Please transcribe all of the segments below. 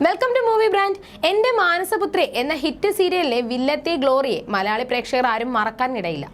Welcome to movie brand എന്റെ മാനസപുത്രി എന്ന hit സീരിയലിലെ വില്ലത്തെ ഗ്ലോറിയെ മലയാളി പ്രേക്ഷകർ ആരും മറക്കാനിടയില്ല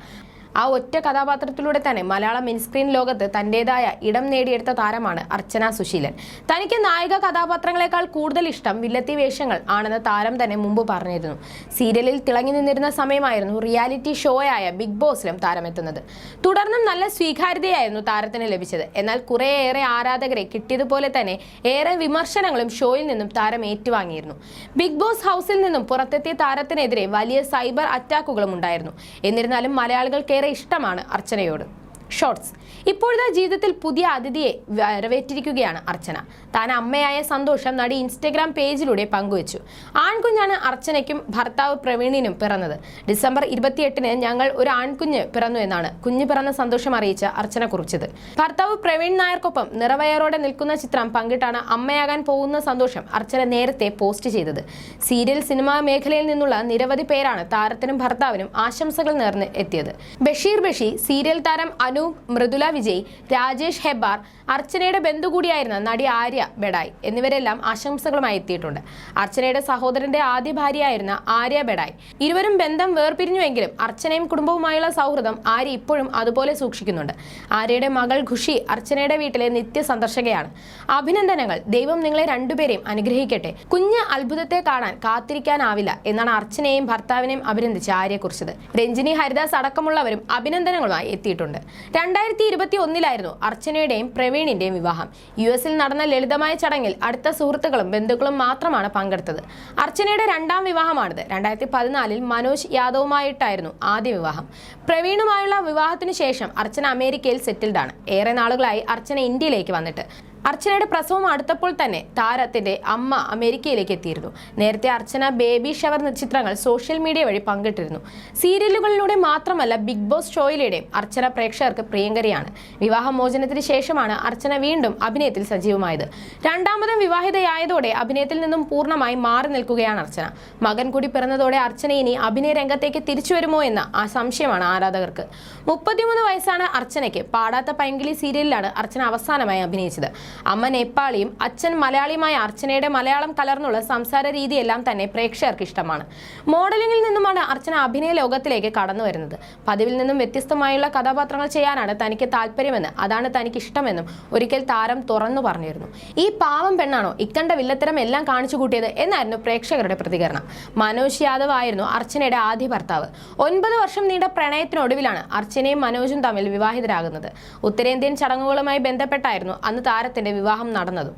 ആ ഒറ്റ കഥാപാത്രത്തിലൂടെ തന്നെ മലയാള മിൻസ്ക്രീൻ ലോകത്ത് തന്റേതായ ഇടം നേടിയെടുത്ത താരമാണ് അർച്ചന സുശീലൻ. തനിക്ക് നായിക കഥാപാത്രങ്ങളെക്കാൾ കൂടുതൽ ഇഷ്ടം വില്ലത്തി വേഷങ്ങൾ ആണെന്ന് താരം തന്നെ മുമ്പ് പറഞ്ഞിരുന്നു. സീരിയലിൽ തിളങ്ങി നിന്നിരുന്ന സമയമായിരുന്നു റിയാലിറ്റി ഷോ ആയ ബിഗ് ബോസിലും താരമെത്തുന്നത്. തുടർന്നും നല്ല സ്വീകാര്യതയായിരുന്നു താരത്തിന് ലഭിച്ചത്. എന്നാൽ കുറേയേറെ ആരാധകരെ കിട്ടിയതുപോലെ തന്നെ ഏറെ വിമർശനങ്ങളും ഷോയിൽ നിന്നും താരം ഏറ്റുവാങ്ങിയിരുന്നു. ബിഗ് ബോസ് ഹൗസിൽ നിന്നും പുറത്തെത്തിയ താരത്തിനെതിരെ വലിയ സൈബർ അറ്റാക്കുകളും ഉണ്ടായിരുന്നു. എന്നിരുന്നാലും മലയാളികൾക്കേറെ ഇഷ്ടമാണ് അർച്ചനയോട്. ഷോർട്സ്. ഇപ്പോഴത്തെ ജീവിതത്തിൽ പുതിയ അതിഥിയെ വരവേറ്റിരിക്കുകയാണ് അർച്ചന. താൻ അമ്മയായ സന്തോഷം നടി ഇൻസ്റ്റഗ്രാം പേജിലൂടെ പങ്കുവച്ചു. ആൺകുഞ്ഞാണ് അർച്ചനയ്ക്കും ഭർത്താവ് പ്രവീണിനും പിറന്നത്. ഡിസംബർ ഇരുപത്തിയെട്ടിന് ഞങ്ങൾ ഒരു ആൺകുഞ്ഞ് പിറന്നു എന്നാണ് കുഞ്ഞ് പിറന്ന സന്തോഷം അറിയിച്ച അർച്ചന കുറിച്ചത്. ഭർത്താവ് പ്രവീൺ നായർക്കൊപ്പം നിറവയറോടെ നിൽക്കുന്ന ചിത്രം പങ്കിട്ടാണ് അമ്മയാകാൻ പോകുന്ന സന്തോഷം അർച്ചന നേരത്തെ പോസ്റ്റ് ചെയ്തത്. സീരിയൽ സിനിമാ മേഖലയിൽ നിന്നുള്ള നിരവധി പേരാണ് താരത്തിനും ഭർത്താവിനും ആശംസകൾ നേർന്ന് എത്തിയത്. ബഷീർ ബഷി സീരിയൽ താരം അനൂപ് മൃദുല വിജയ് രാജേഷ് ഹെബ്ബാർ അർച്ചനയുടെ ബന്ധു കൂടിയായിരുന്ന നടി ആര്യ ബെഡായ് എന്നിവരെല്ലാം ആശംസകളുമായി എത്തിയിട്ടുണ്ട്. അർച്ചനയുടെ സഹോദരന്റെ ആദ്യ ഭാര്യയായിരുന്ന ആര്യ ബെഡായ്. ഇരുവരും ബന്ധം വേർപിരിഞ്ഞുവെങ്കിലും അർച്ചനയും കുടുംബവുമായുള്ള സൗഹൃദം ആര്യ ഇപ്പോഴും അതുപോലെ സൂക്ഷിക്കുന്നുണ്ട്. ആര്യയുടെ മകൾ ഖുഷി അർച്ചനയുടെ വീട്ടിലെ നിത്യ സന്ദർശകയാണ് അഭിനന്ദനങ്ങൾ. ദൈവം നിങ്ങളെ രണ്ടുപേരെയും അനുഗ്രഹിക്കട്ടെ. കുഞ്ഞ് അത്ഭുതത്തെ കാണാൻ കാത്തിരിക്കാനാവില്ല എന്നാണ് അർച്ചനയെയും ഭർത്താവിനെയും അഭിനന്ദിച്ച് ആര്യ കുറിച്ചത് രഞ്ജിനി ഹരിദാസ് അടക്കമുള്ളവരും അഭിനന്ദനങ്ങളുമായി എത്തിയിട്ടുണ്ട്. രണ്ടായിരത്തി ഇരുപത്തി ഒന്നിലായിരുന്നു അർച്ചനയുടെയും പ്രവീണിന്റെയും വിവാഹം. യു എസിൽ നടന്ന ലളിതമായ ചടങ്ങിൽ അടുത്ത സുഹൃത്തുക്കളും ബന്ധുക്കളും മാത്രമാണ് പങ്കെടുത്തത്. അർച്ചനയുടെ രണ്ടാം വിവാഹമാണിത്. രണ്ടായിരത്തി പതിനാലിൽ മനോജ് യാദവുമായിട്ടായിരുന്നു ആദ്യ വിവാഹം. പ്രവീണുമായുള്ള വിവാഹത്തിന് ശേഷം അർച്ചന അമേരിക്കയിൽ സെറ്റിൽഡാണ്. ഏറെ നാളുകളായി അർച്ചന ഇന്ത്യയിലേക്ക് വന്നിട്ട്. അർച്ചനയുടെ പ്രസവം അടുത്തപ്പോൾ തന്നെ താരത്തിന്റെ അമ്മ അമേരിക്കയിലേക്ക് എത്തിയിരുന്നു. നേരത്തെ അർച്ചന ബേബി ഷവർ ചിത്രങ്ങൾ സോഷ്യൽ മീഡിയ വഴി പങ്കിട്ടിരുന്നു. സീരിയലുകളിലൂടെ മാത്രമല്ല ബിഗ് ബോസ് ഷോയിലൂടെയും അർച്ചന പ്രേക്ഷകർക്ക് പ്രിയങ്കരിയാണ്. വിവാഹമോചനത്തിന് ശേഷമാണ് അർച്ചന വീണ്ടും അഭിനയത്തിൽ സജീവമായത്. രണ്ടാമതും വിവാഹിതയായതോടെ അഭിനയത്തിൽ നിന്നും പൂർണമായി മാറി നിൽക്കുകയാണ് അർച്ചന. മകൻ കൂടി പിറന്നതോടെ അർച്ചന ഇനി അഭിനയ രംഗത്തേക്ക് തിരിച്ചു വരുമോ എന്ന ആ സംശയമാണ് ആരാധകർക്ക്. മുപ്പത്തിമൂന്ന് വയസ്സാണ് അർച്ചനയ്ക്ക്. പാടാത്ത പൈങ്കിളി സീരിയലിലാണ് അർച്ചന അവസാനമായി അഭിനയിച്ചത്. അമ്മ നേപ്പാളിയും അച്ഛൻ മലയാളിയുമായ അർച്ചനയുടെ മലയാളം കലർന്നുള്ള സംസാര രീതിയെല്ലാം തന്നെ പ്രേക്ഷകർക്ക് ഇഷ്ടമാണ്. മോഡലിംഗിൽ നിന്നുമാണ് അർച്ചന അഭിനയ ലോകത്തിലേക്ക് കടന്നു വരുന്നത്. പതിവിൽ നിന്നും വ്യത്യസ്തമായുള്ള കഥാപാത്രങ്ങൾ ചെയ്യാനാണ് തനിക്ക് താല്പര്യമെന്ന് അതാണ് തനിക്ക് ഇഷ്ടമെന്നും ഒരിക്കൽ താരം തുറന്നു പറഞ്ഞിരുന്നു. ഈ പാവം പെണ്ണാണോ? ഇക്കണ്ട വില്ലത്തരം എല്ലാം കാണിച്ചു കൂട്ടിയത് എന്നായിരുന്നു പ്രേക്ഷകരുടെ പ്രതികരണം. മനോജ് യാദവ് ആയിരുന്നു അർച്ചനയുടെ ആദ്യ ഭർത്താവ്. ഒൻപത് വർഷം നീണ്ട പ്രണയത്തിനൊടുവിലാണ് അർച്ചനയും മനോജും തമ്മിൽ വിവാഹിതരാകുന്നത്. ഉത്തരേന്ത്യൻ ചടങ്ങുകളുമായി ബന്ധപ്പെട്ടായിരുന്നു അന്ന് താരത്തിന്റെ വിവാഹം നടന്നതും.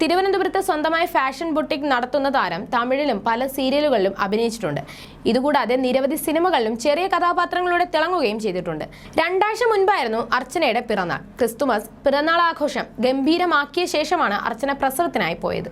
തിരുവനന്തപുരത്ത് സ്വന്തമായി ഫാഷൻ ബുട്ടിക് നടത്തുന്ന താരം തമിഴിലും പല സീരിയലുകളിലും അഭിനയിച്ചിട്ടുണ്ട്. ഇതുകൂടാതെ നിരവധി സിനിമകളിലും ചെറിയ കഥാപാത്രങ്ങളിലൂടെ തിളങ്ങുകയും ചെയ്തിട്ടുണ്ട്. രണ്ടാഴ്ച മുൻപായിരുന്നു അർച്ചനയുടെ പിറന്നാൾ. ക്രിസ്തുമസ് പിറന്നാൾ ആഘോഷം ഗംഭീരമാക്കിയ ശേഷമാണ് അർച്ചന പ്രസവത്തിനായി പോയത്.